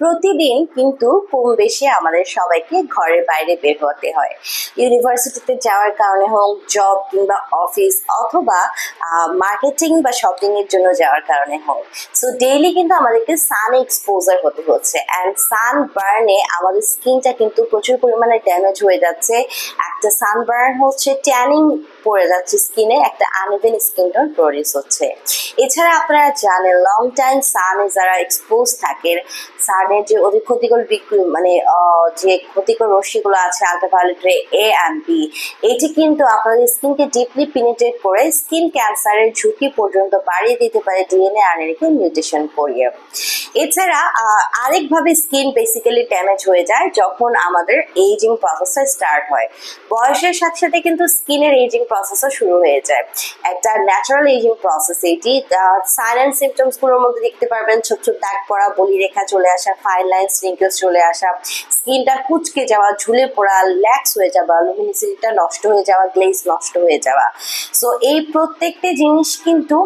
প্রতিদিন কিন্তু কম বেশি আমাদের সবাইকে ঘরের বাইরে বের হতে হয়। ইউনিভার্সিটিতে যাওয়ার কারণে হোক জব কিংবা অফিস অথবা মার্কেটিং বা শপিং এর জন্য যাওয়ার কারণে হোক। সো ডেইলি কিন্তু আমাদেরকে সান এক্সপোজার হতে হচ্ছে। অ্যান্ড সান বার্নে আমাদের স্কিনটা কিন্তু প্রচুর পরিমাণে ড্যামেজ হয়ে যাচ্ছে। একটা সানবার্ন হচ্ছে ট্যানিং পড়ে যাচ্ছে স্কিনে একটা আনইভেন স্কিন টোন প্রডিউস হচ্ছে। এছাড়া আপনারা জানেন লং টাইম সানে যারা এক্সপোজ থাকেন সানের যে ক্ষতিকর মানে যে ক্ষতিকর রশ্মিগুলো আছে আলট্রাভায়োলেট রে এ অ্যান্ড বি এটি কিন্তু আপনাদের স্কিনকে ডিপলি করে স্কিন ক্যান্সারের ঝুঁকি পর্যন্ত বাড়িয়ে দিতে পারে ডিএনএ আরএনএকে মিউটেশন করিয়ে। এছাড়া আরেকভাবে স্কিন বেসিক্যালি ড্যামেজ হয়ে যায় যখন আমাদের এইজিং প্রসেসটা স্টার্ট হয়। বয়সের সাথে সাথে কিন্তু স্কিনের এইজিং প্রসেসও শুরু হয়ে যায়। একটা ন্যাচারাল এজিং প্রসেস এটি সাইলেন্ট সিমটমসগুলোর মধ্যে দেখতে পারবেন, ছোট ছোট দাগ পড়া বলি রেখা চলে আসা ফাইন লাইন স্রিঙ্কেলস চলে আসা, স্কিনটা কুচকে যাওয়া, ঝুলে পড়া ল্যাক্স হয়ে যাওয়া লুমিনিসিটিটা নষ্ট হয়ে যাওয়া গ্লেজ নষ্ট হয়ে যাওয়া। সো এই প্রত্যেকটি জিনিস কিন্তু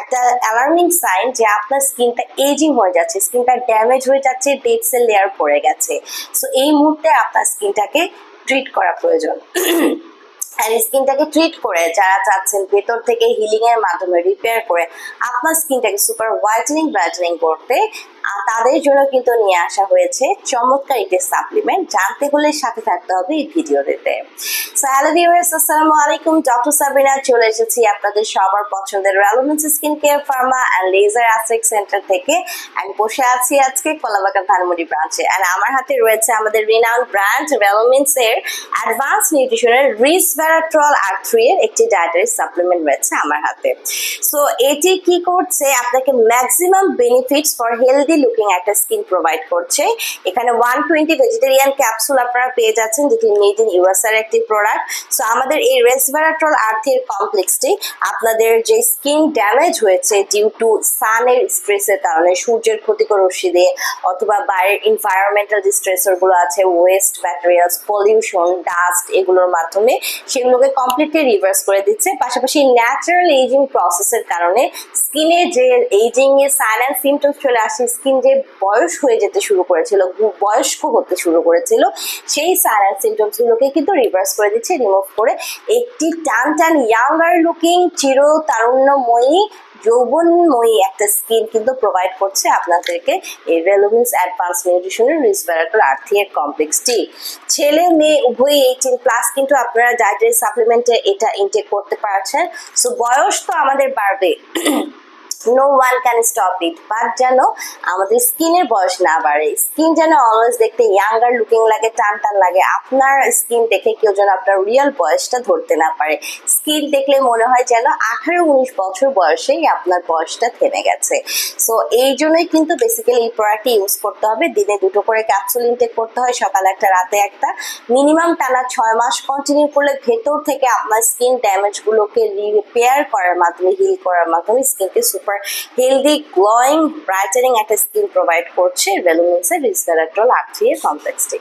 একটা অ্যালার্মিং সাইন যে আপনার স্কিনটা এজিং হয়ে যাচ্ছে, স্কিনটা ড্যামেজ হয়ে যাচ্ছে ডেড সেল লেয়ার পড়ে গেছে। সো এই মুহূর্তে আপনার স্কিনটাকে ট্রিট করা প্রয়োজন। আর স্কিনটাকে ট্রিট করে, যারা চাচ্ছেন ভেতর থেকে হিলিং এর মাধ্যমে রিপেয়ার করে, আপনার স্কিনটাকে সুপার হোয়াইটেনিং ব্রাইটেনিং করতে আর তাদের জন্য কিন্তু নিয়ে আসা হয়েছে চমৎকার একটি সাপ্লিমেন্ট জানতে হলে সাথে থাকতে হবে এই ভিডিওটিতে। হ্যালো ভিউয়ার্স আসসালামু আলাইকুম। ডক্টর সাবিনা চলে এসেছি আপনাদের সবার পছন্দের রেলোমেন্স skin care pharma and laser centre থেকে। আমি বসে আছি আজকে কলাবাগান ধানমন্ডি ব্রাঞ্চে আর আমার হাতে রয়েছে আমাদের রিনাউন্ড ব্র্যান্ড রেলোমেন্স এর অ্যাডভান্স নিউট্রিশনের রিস ভ্যারাট্রল আর থ্রি এর একটি ডায়েটারি সাপ্লিমেন্ট রয়েছে আমার হাতে। সো এটি কি করছে? আপনাকে maximum benefits for healthy looking একটা স্কিন প্রোভাইড করছে। এখানে ওয়ান টোয়েন্টি ভেজিটেরিয়ান ক্যাপসুল আপনারা পেয়ে যাচ্ছেন, যেটি মেড ইন ইউএসআর একটি প্রোডাক্ট সো আমাদের এই আর্থের কমপ্লেক্সটি আপনাদের যে স্কিন ড্যামেজ হয়েছে ডিউ টু সানের স্ট্রেসের কারণে, সূর্যের ক্ষতিকর অথবা বাইরের এনভায়রনমেন্টাল যে স্ট্রেসরগুলো আছে ওয়েস্ট ম্যাটেরিয়ালস পলিউশন ডাস্ট এগুলোর মাধ্যমে, সেগুলোকে কমপ্লিটলি রিভার্স করে দিচ্ছে। পাশাপাশি ন্যাচারাল এজিং প্রসেসের কারণে স্কিনে যে এইজিং এর সাইন সিমটমস চলে আসে স্কিন যে বয়স হয়ে যেতে শুরু করেছিল, বয়স্ক হতে শুরু করেছিল, সেই সাইন অ্যান্ড সিমটমস গুলোকে কিন্তু রিভার্স করে দিচ্ছে রিমুভ করে একটি টান টান ইয়াঙ্গার লুকিং চির তারুণ্যময়ী, যৌবনময়ী একটা স্কিন কিন্তু প্রোভাইড করছে আপনাদেরকে এই রেলোভেন্স অ্যাডভান্স নিউট্রিশনের রিসভেরাটল আর্থিয়ের কমপ্লেক্সটি ছেলে, মেয়ে, উভয়ই এইটিন প্লাস কিন্তু আপনারা ডায়েটারি সাপ্লিমেন্টে এটা ইনটেক করতে পারছেন। সো বয়স তো আমাদের বাড়বে। No one can stop it but যেন আমাদের স্কিনের বয়স না বাড়ে। স্কিন যেন অলওয়েজ দেখতে ইয়াঙ্গার লুকিং লাগে টান টান লাগে। আপনার স্কিন দেখে কেউ যেন আপনার রিয়েল বয়সটা ধরতে না পারে। স্কিন দেখলে মনে হয় যেন আঠারো উনিশ বছর বয়সেই আপনার বয়সটা থেমে গেছে। সো এই জন্যই কিন্তু বেসিক্যালি এই প্রোডাক্টটি ইউজ করতে হবে। দিনে দুটো করে ক্যাপসুল ইনটেক করতে হয়, সকালে একটা, রাতে একটা। মিনিমাম টানা ছয় মাস কন্টিনিউ করলে ভেতর থেকে আপনার স্কিন ড্যামেজগুলোকে রিপেয়ার করার মাধ্যমে হিল করার মাধ্যমে স্কিনকে সুপার হেলদি গ্লোয়িং ব্রাইটেনিং একটা স্কিন প্রোভাইড করছে ভ্যালুমিনসের রিসভেরাট্রল আর্থিয়ের কমপ্লেক্সটি